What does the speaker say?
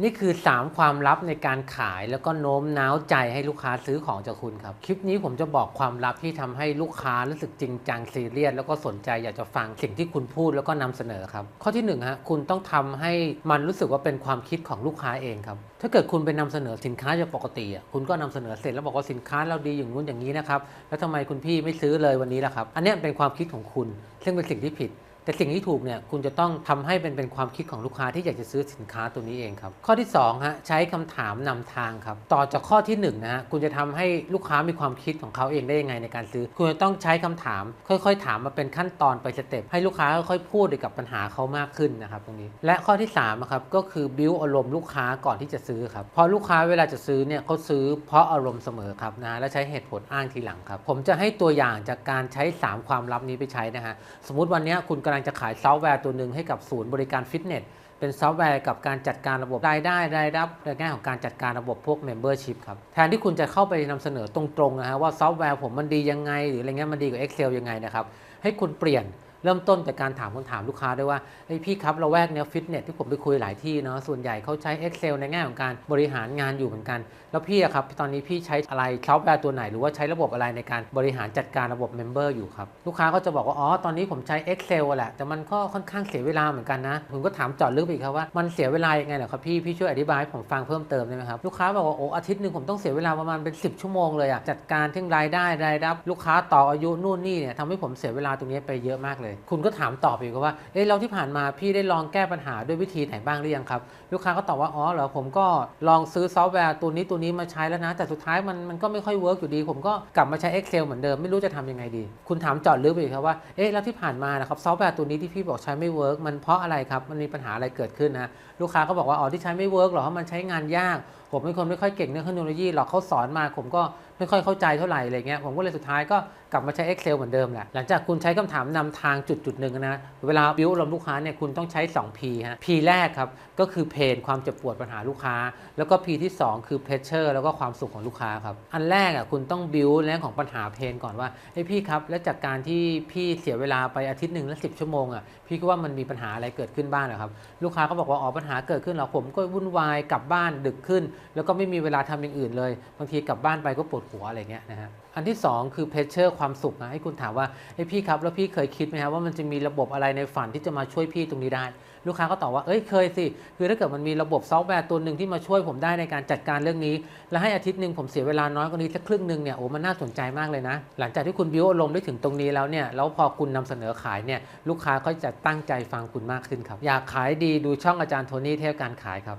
นี่คือ 3 ความลับในการขายแล้วก็โน้มน้าวใจให้ลูกค้าซื้อของจากคุณครับ คลิปนี้ผมจะบอกความลับที่ทำให้ลูกค้ารู้สึกจริงจังซีเรียสแล้วก็สนใจอยากจะฟังสิ่งที่คุณพูดแล้วก็นำเสนอครับ ข้อที่1นงฮะคุณต้องทำให้มันรู้สึกว่าเป็นความคิดของลูกค้าเองครับ ถ้าเกิดคุณไปนำเสนอสินค้าจากปกติอะคุณก็นำเสนอเสร็จแล้วบอกว่าสินค้าเราดีอย่างนู้นอย่างนี้นะครับแล้วทำไมคุณพี่ไม่ซื้อเลยวันนี้ล่ะครับ อันนี้เป็นความคิดของคุณ ซึ่งเป็นสิ่งที่ผิด แต่สิ่งที่ถูกเนี่ยคุณจะต้องทำให้เป็นเป็นความคิดของลูกค้าที่อยากจะซื้อสินค้าตัวนี้เองครับ ข้อที่2ฮะใช้คำถามนำทางครับ ต่อจากข้อที่1นะฮะคุณจะทำให้ลูกค้ามีความคิดของเขาเองได้ยังไงในการซื้อ คุณจะต้องใช้คำถาม ค่อยๆ ถามมาเป็นขั้นตอนไปสเต็ปให้ลูกค้าค่อยๆพูดเกี่ยวกับปัญหาเขามากขึ้นนะครับตรงนี้ และข้อที่3อะครับก็คือบิวอารมณ์ลูกค้าก่อนที่จะซื้อครับเพราะลูกค้าเวลาจะซื้อเนี่ยเขาซื้อเพราะอารมณ์เสมอครับนะและใช้เหตุผลอ้างทีหลังครับผมจะให้ตัวอย่างจากการใช้ 3 ความลับนี้ไปใช้นะฮะสมมติวันนี้คุณกำลังจะขายซอฟต์แวร์ตัวหนึ่งให้กับศูนย์บริการฟิตเนสเป็นซอฟต์แวร์กับการจัดการระบบรายได้รายรับในแง่ของการจัดการระบบพวก Membership ครับแทนที่คุณจะเข้าไปนำเสนอตรงๆนะฮะว่าซอฟต์แวร์ผมมันดียังไง หรืออะไรเงี้ยมันดีกว่า Excel ยังไงนะครับให้คุณเปลี่ยน เริ่มต้นจากการถามคำถามลูกค้าด้วยว่าเฮ้ยพี่ครับเราแวกเนี้ยฟิตเนสที่ผมไปคุยหลายที่เนาะส่วนใหญ่เขาใช้ Excel ในแง่ของการบริหารงานอยู่เหมือนกัน แล้วพี่อะครับตอนนี้พี่ใช้อะไรซอฟต์แวร์ตัวไหน หรือว่าใช้ระบบอะไรในการบริหารจัดการระบบ Member อยู่ครับลูกค้าก็จะบอกว่าอ๋อตอนนี้ผมใช้ Excel แหละแต่มันก็ค่อนข้างเสียเวลาเหมือนกันนะผมก็ถามจอดลึกอีกครับว่ามันเสียเวลายังไงเหรอครับพี่พี่ช่วยอธิบายให้ผมฟังเพิ่มเติมได้ไหมครับลูกค้าบอกว่าโอ้อาทิตย์หนึ่งผมต้องเสียเวลาประมาณเป็น 10 ชั่วโมงเลยอะจัดการทั้งรายได้รายรับ ลูกค้าต่ออายุนู่นนี่เนี่ยทำให้ผมเสียเวลาตรงนี้ไปเยอะมากเลยคุณก็ถามตอบอีกว่าเอ้เราที่ผ่านมาพี่ได้ลองแก้ปัญหาด้วยวิธีไหนบ้างหรือยังครับ ลูกค้าก็ตอบว่าอ๋อเหรอผมก็ลองซื้อซอฟต์แวร์ตัวนี้ตัวนี้มาใช้แล้วนะ แต่สุดท้ายมันมันก็ไม่ค่อยเวิร์กอยู่ดี ผมก็กลับมาใช้ Excel เหมือนเดิมไม่รู้จะทำยังไงดี คุณถามเจอดลึกไปอีกครับว่าเอ๊ะแล้วที่ผ่านมานะครับซอฟต์แวร์ตัวนี้ที่พี่บอกใช้ไม่เวิร์กมันเพราะอะไรครับมันมีปัญหาอะไรเกิดขึ้นนะลูกค้าก็บอกว่าอ๋อที่ใช้ไม่เวิร์กหรอเพราะมันใช้งานยาก ผมเป็นคนไม่ค่อยเก่งเรื่องเทคโนโลยีหรอกเขาสอนมาผมก็ไม่ค่อยเข้าใจเท่าไหร่อะไรเงี้ยผมก็เลยสุดท้ายก็กลับมาใช้ Excel เหมือนเดิมแหละหลังจากคุณใช้คำถามนำทางจุดจุดหนึ่งนะเวลาบิวลมลูกค้าเนี่ยคุณต้องใช้ 2 P ฮะ P แรกครับ ก็คือเพนความเจ็บปวดปัญหาลูกค้า แล้วก็ P ที่ 2 คือ pressure แล้วก็ความสุขของลูกค้าครับ อันแรกอะคุณต้องบิวเรื่องของปัญหาเพนก่อนว่าเฮ้ยพี่ครับ แล้วจากการที่พี่เสียเวลาไปอาทิตย์หนึ่งและสิชั่วโมงอะพี่ก็ว่ามันมีปัญหาอะไรเกิดขึ้นบ้างเหรอครับลูกค้าก็บอกว่าอ๋อปัญหาเกิดขึ้นเหรอผมก็วุ่นวายกลับบ้านดึกขึ้นแล้วก็ไม่มีเวลาทำอย่างอื่นเลย บางทีกลับบ้านไปก็ปวดหัวอะไรเงี้ยนะฮะอันที่ 2 คือเพชเชอร์ความสุขนะให้คุณถามว่าไอ้พี่ครับแล้วพี่เคยคิดไหมครับว่ามันจะมีระบบอะไรในฝันที่จะมาช่วยพี่ตรงนี้ได้ ลูกค้าก็ตอบว่าเอ้ยเคยสิคือถ้าเกิดมันมีระบบซอฟต์แวร์ตัวหนึ่งที่มาช่วยผมได้ในการจัดการเรื่องนี้ และให้อาทิตย์หนึ่งผมเสียเวลาน้อยกว่านี้สักครึ่งหนึ่งเนี่ยโอ้มันน่าสนใจมากเลยนะ หลังจากที่คุณบิวอารมณ์ได้ถึงตรงนี้แล้วเนี่ยแล้วพอคุณนำเสนอขายเนี่ยลูกค้าก็จะตั้งใจฟังคุณมากขึ้นครับอยากขายดีดูช่องอาจารย์โทนี่เทพการขายครับ